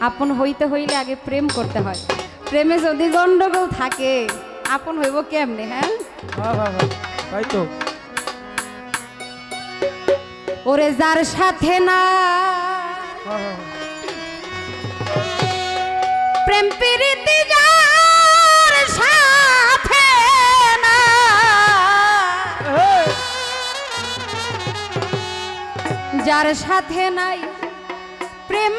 আপন হইতে হইলে আগে প্রেম করতে হয়। প্রেমে যদি গন্ডগোল থাকে আপন হইব কেমনে হ্যাঁ? হ্যাঁ হ্যাঁ হ্যাঁ তাই তো। ওরে যার সাথে না প্রেম প্রীতি যার সাথে না। যার সাথে নাই প্রেম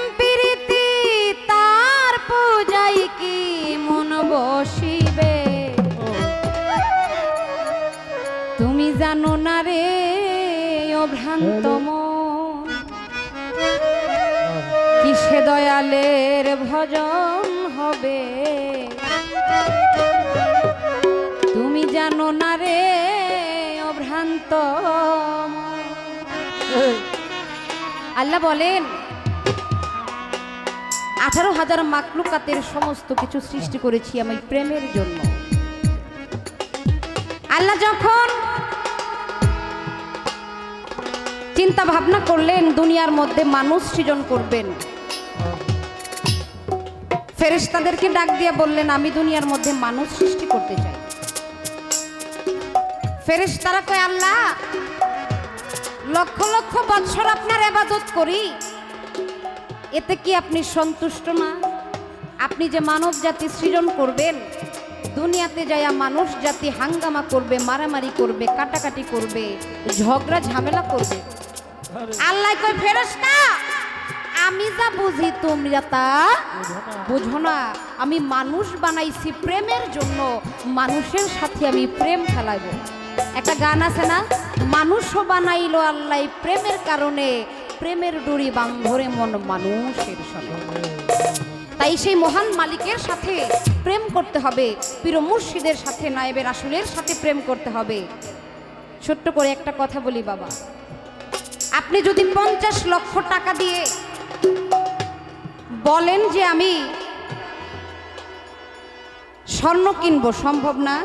পূজাই কি মন বসিবে? তুমি জানো না রে ও ভ্রান্ত কিসে দয়ালের ভজন হবে? তুমি জানো না রে ও ভ্রান্ত। এই, আল্লাহ বলেন আঠারো হাজার মাকলুকাতের সমস্ত কিছু সৃষ্টি করেছি আমি প্রেমের জন্য। আল্লাহ যখন চিন্তা ভাবনা করলেন, দুনিয়ার মধ্যে মানুষ সৃজন করবেন। ফেরেস তাদেরকে ডাক দিয়ে বললেন, আমি দুনিয়ার মধ্যে মানুষ সৃষ্টি করতে চাই। ফেরেস তারা কয়, আল্লাহ, লক্ষ লক্ষ বৎসর আপনার এবাদত করি। এতে কি আপনি সন্তুষ্ট না আপনি যে মানব জাতি সৃজন করবেন, দুনিয়াতে যাইয়া মানুষ জাতি হাঙ্গামা করবে, মারামারি করবে, কাটাকাটি করবে, ঝগড়া, ঝামেলা করবে। আল্লাহ কই ফেরেশতা, আমি যা বুঝি তোমরা তা বুঝো না। আমি মানুষ বানাইছি প্রেমের জন্য, মানুষের সাথে আমি প্রেম খেলাইব। একটা গান আছে না? মানুষও বানাইলো আল্লাহ প্রেমের কারণে প্রেমের ডুরি বান্ধরে মন মানুষের সাথে তাই সেই মহান মালিকের সাথে প্রেম করতে হবে প্রিয় মুর্শিদের সাথে, নায়েবের আসলের সাথে প্রেম করতে হবে। ছোট্ট করে একটা কথা বলি বাবা। আপনি যদি পঞ্চাশ লক্ষ টাকা দিয়ে বলেন যে আমি স্বর্ণ কিনবো, সম্ভব না?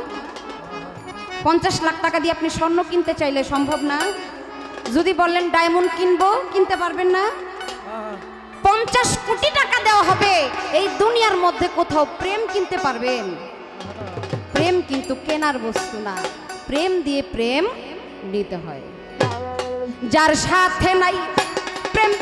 পঞ্চাশ লাখ টাকা দিয়ে আপনি স্বর্ণ কিনতে চাইলে সম্ভব না? যদি বললেন ডায়মন্ড কিনবো, কিনতে পারবেন না? পঞ্চাশ কোটি টাকা দেওয়া হবে। এই দুনিয়ার মধ্যে কোথাও প্রেম কিনতে পারবেন। প্রেম কিন্তু কেনার বস্তু না। প্রেম দিয়ে প্রেম নিতে হয়। যার সাথে নাই, প্রেম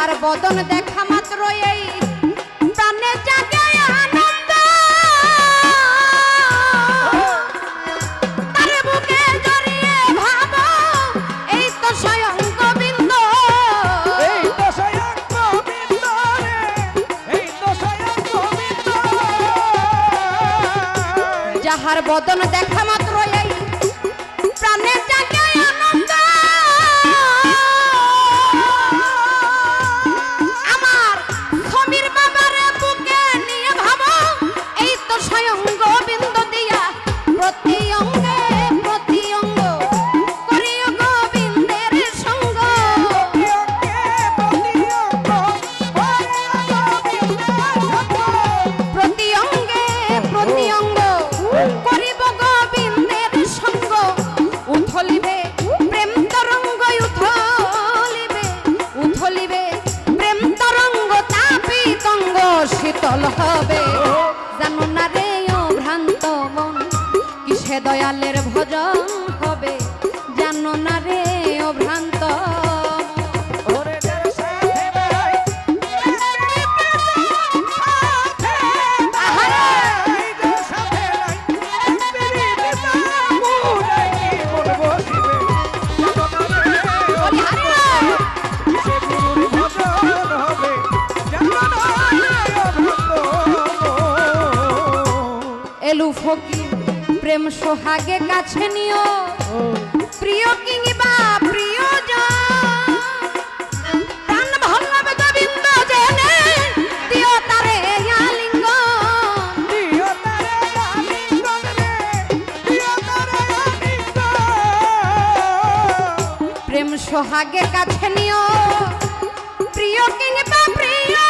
যাহার বদন দেখা মাত্র এই প্রাণে জাগে আনন্দ তার বুকে জড়িয়ে ভাবো এই তো স্বয়ং গোবিন্দ এই তো স্বয়ং গোবিন্দ রে, এই তো স্বয়ং গোবিন্দ। যাহার বদন দেখা মাত্র হবে প্রেম সোহাগে কাছে নিও। প্রিয় কিংবা প্রিয় সোহাগে কাছে নিও। প্রিয় কিংবা প্রিয়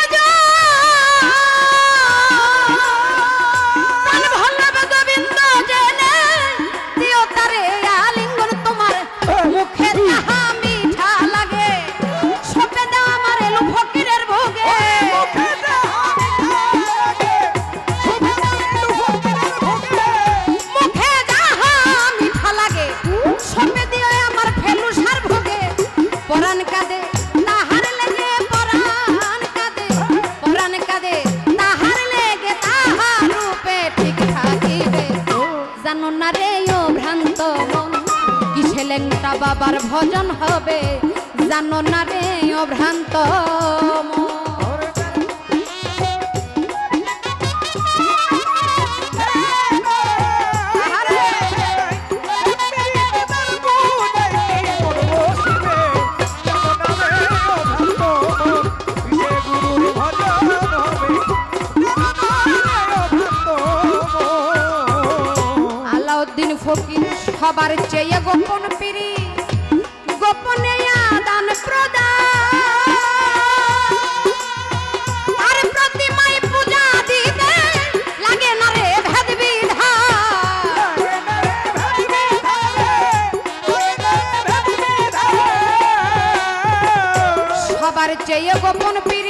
ভোলা বাবার ভজন হবে জানো না রে অভ্রান্ত সবার চেয়ে গোপন জয় গোপন পীর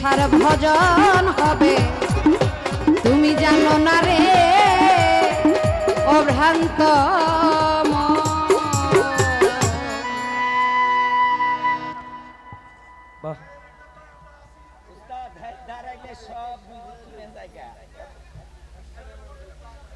মনসার ভজন হবে। তুমি জানো না রে অভ্রান্ত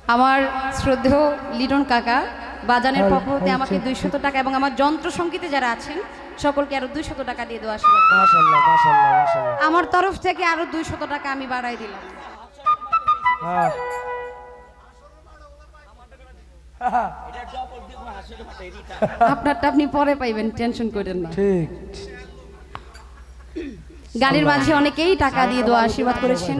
আমার শ্রদ্ধেয় লিটন কাকা বাজানের হ্যাঁ, পক্ষ হতে হ্যাঁ, আমাকে দুইশত টাকা এবং আমার যন্ত্র সঙ্গীতে যারা আছেন সকলকে আরও দুইশত টাকা দিয়ে দেওয়া আশীর্বাদ মাশাআল্লাহ মাশাআল্লাহ মাশাআল্লাহ। আমার তরফ থেকে আরও দুইশত টাকা আমি বাড়াই দিলাম। হ্যাঁ। আপনারটা আপনি পরে পাইবেন টেনশন করেন না। ঠিক। গানের মাঝে অনেকেই টাকা দিয়ে দেওয়া আশীর্বাদ করেছেন।